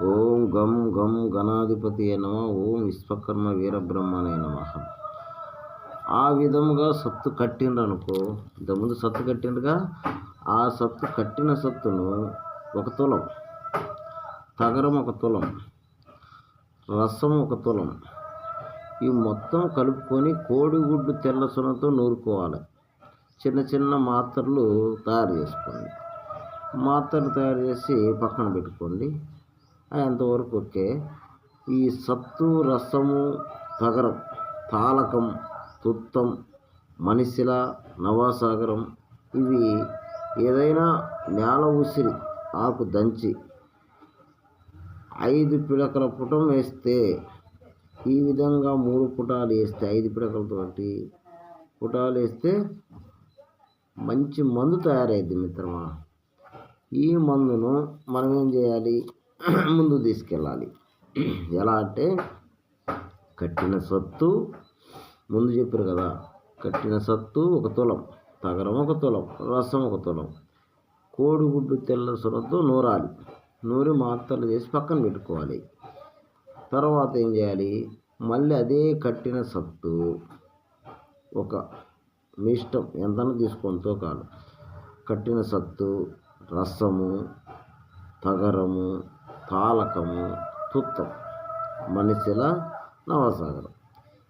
ఓం గం గం గణాధిపతి నమ ఓం విశ్వకర్మ వీరబ్రహ్మనే నమ. ఆ విధముగా సత్తు కట్టిండ్రు అనుకో ఇంతకుముందు సత్తు కట్టిండ్రుగా ఆ సత్తు కట్టిన సత్తును ఒక తులం తగరం ఒక తులం రసం ఒక తులం ఇవి మొత్తం కలుపుకొని కోడిగుడ్డు తెల్ల సున్నతో నూరుకోవాలి. చిన్న చిన్న మాత్రలు తయారు చేసుకోండి. మాత్రలు తయారు చేసి పక్కన పెట్టుకోండి. అంతవరకు ఓకే ఈ సత్తు రసము తగరం తాలకం తుత్తం మనిషిల నవాసాగరం ఇవి ఏదైనా నేల ఉసిరి ఆకు దంచి ఐదు పిడకల పుటం వేస్తే ఈ విధంగా మూడు పుటాలు వేస్తే ఐదు పిడకలతోటి పుటాలు వేస్తే మంచి మందు తయారైద్ది మిత్రమా. ఈ మందును మనం ఏం చేయాలి? ముందు తీసుకెళ్ళాలి. ఎలా అంటే కట్టిన సత్తు ముందు చెప్పారు కదా కట్టిన సత్తు ఒక తులం తగరం ఒక తులం రసం ఒక తులం కోడిగుడ్డు తెల్ల సొరతో నూరాలి. నూరి మాత్రలు చేసి పక్కన పెట్టుకోవాలి. తర్వాత ఏం చేయాలి? మళ్ళీ అదే కట్టిన సత్తు ఒక మీ ఇష్టం ఎంతనో తీసుకొని తూకాలు. కట్టిన సత్తు రసము తగరము తాళకము తుత్తం మనిషిల నవసాగరం.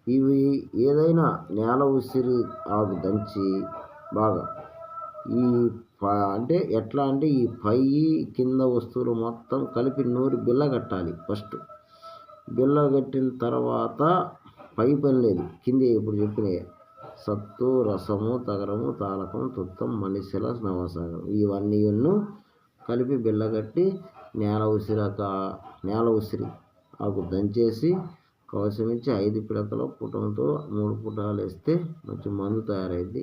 ఇవి ఏదైనా నేల ఉసిరి ఆకు దంచి బాగా ఈ అంటే ఎట్లా అంటే ఈ పై కింద వస్తువులు మొత్తం కలిపి నూరి బిల్ల కట్టాలి ఫస్ట్. బిల్ల కట్టిన తర్వాత పై పని లేదు. కింద ఇప్పుడు చెప్పిన సత్తు రసము తగరము తాలకం తుత్తం మనిషిల నవసాగరం. ఇవన్నీ కలిపి బిళ్ళగట్టి కట్టి నేల ఉసిరాక నేల ఉసిరి ఆకు దంచేసి కవసమించి ఇచ్చి ఐదు పిడకల పుటంతో మూడు పుటాలు వేస్తే మంచి మందు తయారైంది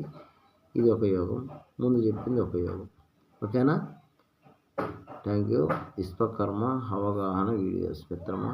ఇది ఒక యోగం. ముందు చెప్పింది ఒక యోగం. ఓకేనా? థ్యాంక్ యూ విశ్వకర్మ అవగాహన వీడియోస్ మిత్రమా?